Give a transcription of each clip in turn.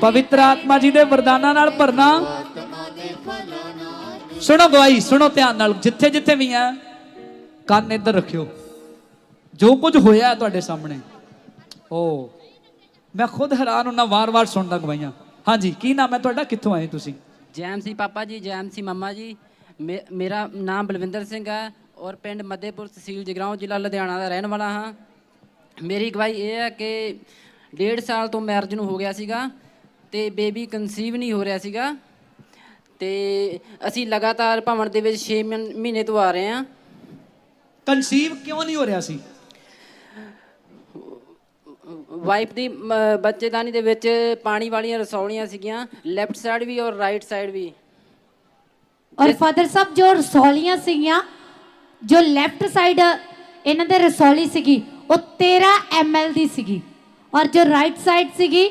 ਪਵਿੱਤਰ ਆਤਮਾ ਜੀ ਦੇ ਵਰਦਾਨਾਂ ਨਾਲ ਭਰਨਾ। ਸੁਣੋ ਗਵਾਈ ਸੁਣੋ ਧਿਆਨ ਨਾਲ, ਜਿੱਥੇ ਜਿੱਥੇ ਵੀ ਆ ਕੰਨ ਇੱਧਰ ਰੱਖਿਓ। ਜੋ ਕੁਝ ਹੋਇਆ ਤੁਹਾਡੇ ਸਾਹਮਣੇ। ਓ, ਮੈਂ ਖੁਦ ਹੈਰਾਨ ਹੁੰਨਾ, ਵਾਰ-ਵਾਰ ਸੁਣਦਾ ਗਵਾਈਆਂ ਹਾਂਜੀ, ਕੀ ਨਾਮ ਹੈ ਤੁਹਾਡਾ? ਕਿੱਥੋਂ ਆਏ ਤੁਸੀਂ? ਜੈਮ ਸੀ ਪਾਪਾ ਜੀ, ਜੈਮ ਸੀ ਮੰਮਾ ਜੀ। ਮੇ- ਮੇਰਾ ਨਾਮ ਬਲਵਿੰਦਰ ਸਿੰਘ ਹੈ ਔਰ ਪਿੰਡ ਮੱਦੇਪੁਰ ਤਹਿਸੀਲ ਜਗਰਾਉਂ ਜ਼ਿਲ੍ਹਾ ਲੁਧਿਆਣਾ ਦਾ ਰਹਿਣ ਵਾਲਾ ਹਾਂ। ਮੇਰੀ ਗਵਾਹੀ ਇਹ ਹੈ ਕਿ ਡੇਢ ਸਾਲ ਤੋਂ ਮੈਰਿਜ ਨੂੰ ਹੋ ਗਿਆ ਸੀਗਾ। ਤੇ ਬੇਬੀ ਕਨਸੀਵ ਨਹੀਂ ਹੋ ਰਿਹਾ ਸੀਗਾ। ਤੇ ਅਸੀਂ ਲਗਾਤਾਰ ਭਵਨ ਦੇ ਵਿੱਚ 6 ਮਹੀਨੇ ਤੋਂ ਆ ਰਹੇ ਹਾਂ। ਕਨਸੀਵ ਕਿਉਂ ਨਹੀਂ ਹੋ ਰਿਹਾ ਸੀ? ਵਾਈਫ ਦੀ ਬੱਚੇਦਾਨੀ ਦੇ ਵਿੱਚ ਪਾਣੀ ਵਾਲੀਆਂ ਰਸੌਲੀਆਂ ਸੀਗੀਆਂ ਲੈਫਟ ਸਾਈਡ ਵੀ ਔਰ ਰਾਈਟ ਸਾਈਡ ਵੀ। ਔਰ ਫਾਦਰ ਸਾਹਿਬ ਜੋ ਰਸੌਲੀਆਂ ਸੀਗੀਆਂ ਜੋ ਲੈਫਟ ਸਾਈਡ ਇਹਨਾਂ ਦੇ ਰਸੌਲੀ ਸੀਗੀ ਉਹ 13 ml ਦੀ ਸੀਗੀ। ਔਰ ਜੋ ਰਾਈਟ ਸਾਈਡ ਸੀਗੀ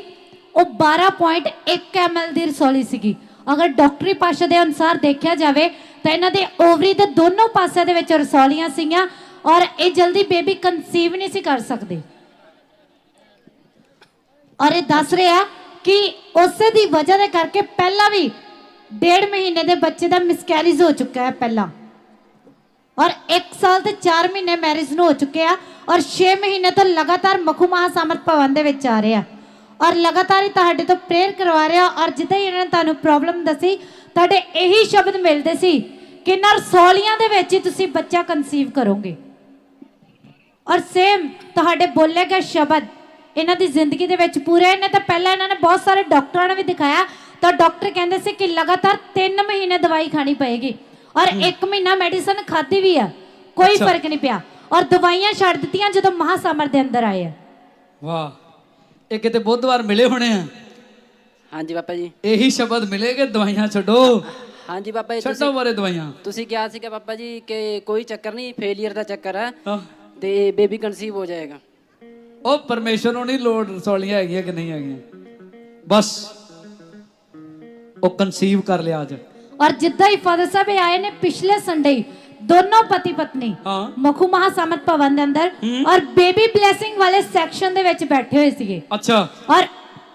ਉਹ 12.1 ml ਦੀ ਰਸੌਲੀ ਸੀਗੀ। ਅਗਰ ਡਾਕਟਰੀ ਭਾਸ਼ਾ ਦੇ ਅਨੁਸਾਰ ਦੇਖਿਆ ਜਾਵੇ, ਤਾਂ ਇਹਨਾਂ ਦੇ ਓਵਰੀ ਦੇ ਦੋਨੋਂ ਪਾਸਿਆਂ ਦੇ ਵਿੱਚ ਰਸੌਲੀਆਂ ਸੀਗੀਆਂ ਔਰ ਇਹ ਜਲਦੀ ਬੇਬੀ ਕਨਸੀਵ ਨਹੀਂ ਸੀ ਕਰ ਸਕਦੇ। ਔਰ ਇਹ ਦੱਸ ਰਿਹਾ ਕਿ ਉਸੇ ਦੀ ਵਜ੍ਹਾ ਦੇ ਕਰਕੇ ਪਹਿਲਾਂ ਵੀ ਡੇਢ ਮਹੀਨੇ ਦੇ ਬੱਚੇ ਦਾ ਮਿਸਕੈਰੇਜ ਹੋ ਚੁੱਕਾ ਹੈ ਪਹਿਲਾਂ। ਔਰ 1 ਸਾਲ ਤੇ 4 ਮਹੀਨੇ ਮੈਰਿਜ ਨੂੰ ਹੋ ਚੁੱਕੇ ਆ ਔਰ 6 ਮਹੀਨੇ ਤੋਂ ਲਗਾਤਾਰ ਮਖੂ ਮਹਾਸਮਰਥ ਭਵਨ ਦੇ ਵਿੱਚ ਆ ਰਿਹਾ ਔਰ ਲਗਾਤਾਰ ਹੀ ਤੁਹਾਡੇ ਤੋਂ ਪ੍ਰੇਅਰ ਕਰਵਾ ਰਿਹਾ ਔਰ ਜਿੱਦਾਂ ਹੀ ਇਹਨਾਂ ਨੇ ਤੁਹਾਨੂੰ ਪ੍ਰੋਬਲਮ ਦੱਸੀ ਤੁਹਾਡੇ ਇਹੀ ਸ਼ਬਦ ਮਿਲਦੇ ਸੀ ਕਿ ਇਹਨਾਂ ਰਸੌਲੀਆਂ ਦੇ ਵਿੱਚ ਹੀ ਤੁਸੀਂ ਬੱਚਾ ਕਨਸੀਵ ਕਰੋਗੇ। ਔਰ ਸੇਮ ਤੁਹਾਡੇ ਬੋਲੇ ਗਏ ਸ਼ਬਦ ਇਹਨਾਂ ਦੀ ਜ਼ਿੰਦਗੀ ਦੇ ਵਿੱਚ ਪੂਰੇ ਨੇ ਤਾਂ ਪਹਿਲਾਂ ਇਹਨਾਂ ਨੇ ਬਹੁਤ ਸਾਰੇ ਡਾਕਟਰਾਂ ਨੂੰ ਵੀ ਦਿਖਾਇਆ ਤਾਂ ਡਾਕਟਰ ਕਹਿੰਦੇ ਸੀ ਕਿ ਲਗਾਤਾਰ 3 ਮਹੀਨੇ ਦਵਾਈ ਖਾਣੀ ਪਏਗੀ ਔਰ 1 ਮਹੀਨਾ ਮੈਡੀਸਨ ਖਾਧੀ ਵੀ ਆ ਕੋਈ। ਫ਼ਰਕ ਨਹੀਂ ਪਿਆ। ਔਰ ਦਵਾਈਆਂ ਛੱਡ ਦਿੱਤੀਆਂ ਜਦੋਂ ਮਹਾਸਮਰ ਦੇ ਅੰਦਰ ਆਏ ਆ। ਵਾਹ। ਇਹ ਕਿਤੇ ਬੁੱਧਵਾਰ ਮਿਲੇ ਹੋਣੇ ਆ? ਹਾਂਜੀ ਪਾਪਾ ਜੀ। ਇਹੀ ਸ਼ਬਦ ਮਿਲੇਗੇ ਦਵਾਈਆਂ ਛੱਡੋ। ਹਾਂਜੀ ਪਾਪਾ ਜੀ ਛੱਡੋ ਬਾਰੇ ਦਵਾਈਆਂ। ਤੁਸੀਂ ਕਿਹਾ ਸੀਗਾ ਪਾਪਾ ਜੀ ਕਿ ਕੋਈ ਚੱਕਰ ਨਹੀਂ ਫੇਲਿਅਰ ਦਾ ਚੱਕਰ ਹੈ। ਤੇ ਬੇਬੀ ਕਨਸੀਵ ਹੋ ਜਾਏਗਾ। ਉਹ ਪਰਮੇਸ਼ਰ ਨੂੰ ਨਹੀਂ ਲੋੜ ਰਸੌਲੀਆਂ ਹੈਗੀਆਂ ਕਿ ਨਹੀਂ ਹੈਗੀਆਂ। ਬਸ ਉਹ ਕਨਸੀਵ ਕਰ ਲਿਆ ਅੱਜ। ਔਰ ਜਿੱਦਾਂ ਹੀ ਫਾਦਰ ਸਾਹਿਬ ਆਏ ਨੇ ਪਿਛਲੇ ਸੰਡੇ ਦੋਨੋਂ ਪਤੀ ਪਤਨੀ ਹਾਂ। ਮਖੂ ਮਹਾਸਮਰਥ ਭਵਨ ਦੇ ਅੰਦਰ ਔਰ ਬੇਬੀ ਬਲੇਸਿੰਗ ਵਾਲੇ ਸੈਕਸ਼ਨ ਦੇ ਵਿੱਚ ਬੈਠੇ ਹੋਏ ਸੀਗੇ। ਅੱਛਾ। ਔਰ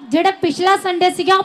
ਜਿਹੜਾ ਪਿਛਲਾ ਸੰਡੇ ਸੀਗਾ ਉਹ